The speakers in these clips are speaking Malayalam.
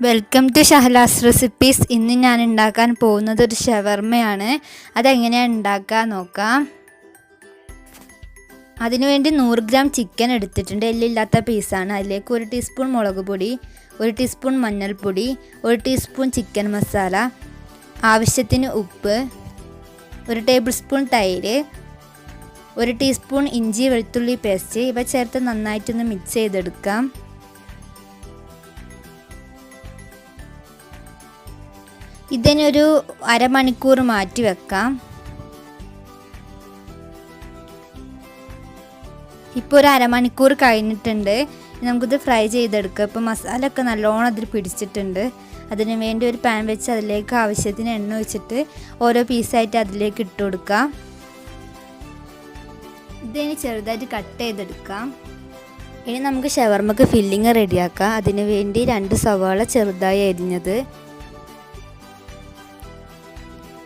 വെൽക്കം ടു ഷഹലാസ് റെസിപ്പീസ് ഇന്ന് ഞാൻ ഉണ്ടാക്കാൻ പോകുന്നത് ഒരു ഷവർമ്മയാണ് അതെങ്ങനെയാണ് ഉണ്ടാക്കാൻ നോക്കാം. അതിനുവേണ്ടി നൂറ് ഗ്രാം ചിക്കൻ എടുത്തിട്ടുണ്ട്. എല്ലില്ലാത്ത പീസാണ് അതിലേക്ക് ഒരു ടീസ്പൂൺ മുളക് പൊടി ഒരു ടീസ്പൂൺ മഞ്ഞൾപ്പൊടി ഒരു ടീസ്പൂൺ ചിക്കൻ മസാല ആവശ്യത്തിന് ഉപ്പ് ഒരു ടേബിൾ സ്പൂൺ തൈര് ഒരു ടീസ്പൂൺ ഇഞ്ചി വെളുത്തുള്ളി പേസ്റ്റ് ഇവ ചേർത്ത് നന്നായിട്ടൊന്ന് മിക്സ് ചെയ്തെടുക്കാം. ഇതിനൊരു അരമണിക്കൂർ മാറ്റി വെക്കാം. ഇപ്പോൾ ഒരു അരമണിക്കൂർ കഴിഞ്ഞിട്ടുണ്ട്. നമുക്കിത് ഫ്രൈ ചെയ്തെടുക്കുക ഇപ്പോൾ മസാല ഒക്കെ നല്ലോണം അതിൽ പിടിച്ചിട്ടുണ്ട്. അതിന് വേണ്ടി ഒരു പാൻ വെച്ച് അതിലേക്ക് ആവശ്യത്തിന് എണ്ണ ഒഴിച്ചിട്ട് ഓരോ പീസായിട്ട് അതിലേക്ക് ഇട്ട് കൊടുക്കാം. ഇതിന് ചെറുതായിട്ട് കട്ട് ചെയ്തെടുക്കാം. ഇനി നമുക്ക് ഷവർമ്മക്ക് ഫില്ലിങ് റെഡിയാക്കാം അതിന് വേണ്ടി രണ്ട് സവാള ചെറുതായി അരിഞ്ഞത്.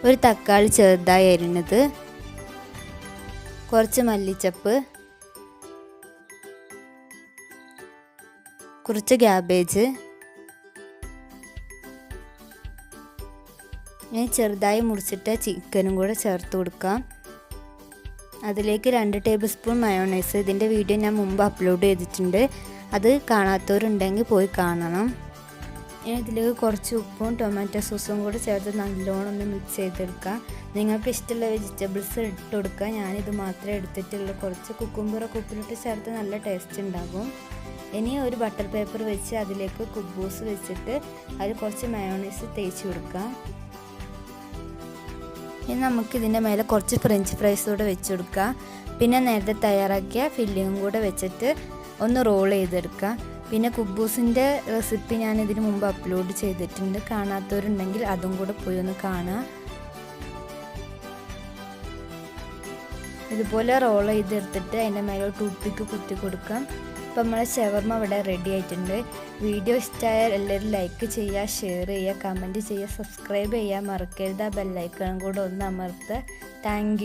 ഒരു തക്കാളി ചെറുതായി അരിഞ്ഞത്. കുറച്ച് മല്ലിച്ചപ്പ്. കുറച്ച് ക്യാബേജ്. ഇനി ചെറുതായി മുറിച്ചിട്ട ചിക്കനും കൂടെ ചേർത്ത് കൊടുക്കാം. അതിലേക്ക് രണ്ട് ടേബിൾ സ്പൂൺ മയോണൈസ്. ഇതിന്റെ വീഡിയോ ഞാൻ മുമ്പ് അപ്ലോഡ് ചെയ്തിട്ടുണ്ട്. അത് കാണാത്തവരുണ്ടെങ്കിൽ പോയി കാണണം. ഇനി ഇതിലേക്ക് കുറച്ച് ഉപ്പും ടൊമാറ്റോ സോസും കൂടെ ചേർത്ത് നല്ലോണം ഒന്ന് മിക്സ് ചെയ്തെടുക്കുക നിങ്ങൾക്ക് ഇഷ്ടമുള്ള വെജിറ്റബിൾസ് ഇട്ട് കൊടുക്കുക. ഞാനിത് മാത്രമേ എടുത്തിട്ടുള്ളൂ. കുറച്ച് കുക്കുംബറൊക്കെ ഉപ്പിലിട്ട് ചേർത്ത് നല്ല ടേസ്റ്റ് ഉണ്ടാകും. ഇനി ഒരു ബട്ടർ പേപ്പർ വെച്ച് അതിലേക്ക് കുബൂസ് വെച്ചിട്ട് അതിൽ കുറച്ച് മയോണൈസ് തേച്ച് കൊടുക്കുക ഇനി നമുക്കിതിന്റെ മേലെ കുറച്ച് ഫ്രഞ്ച് ഫ്രൈസ് കൂടെ വെച്ച് കൊടുക്കുക പിന്നെ നേരത്തെ തയ്യാറാക്കിയ ഫില്ലിങ്ങും കൂടെ വെച്ചിട്ട് ഒന്ന് റോൾ ചെയ്തെടുക്കുക പിന്നെ കുബൂസിന്റെ റെസിപ്പി ഞാൻ ഇതിന് മുമ്പ് അപ്ലോഡ് ചെയ്തിട്ടുണ്ട്. കാണാത്തവരുണ്ടെങ്കിൽ അതും കൂടെ പോയി ഒന്ന് കാണുക ഇതുപോലെ റോൾ ചെയ്തെടുത്തിട്ട് അതിന്റെ മേലെ ടൂപ്പിക്ക് കുത്തി കൊടുക്കാം. അപ്പം നമ്മളെ ഷവർമ ഇവിടെ റെഡി ആയിട്ടുണ്ട്. വീഡിയോ ഇഷ്ടമായാൽ എല്ലാവരും ലൈക്ക് ചെയ്യുക ഷെയർ ചെയ്യുക കമന്റ് ചെയ്യുക സബ്സ്ക്രൈബ് ചെയ്യുക മറക്കരുത്. ബെല്ലൈക്കണം കൂടെ ഒന്ന് അമർത്ത്. താങ്ക്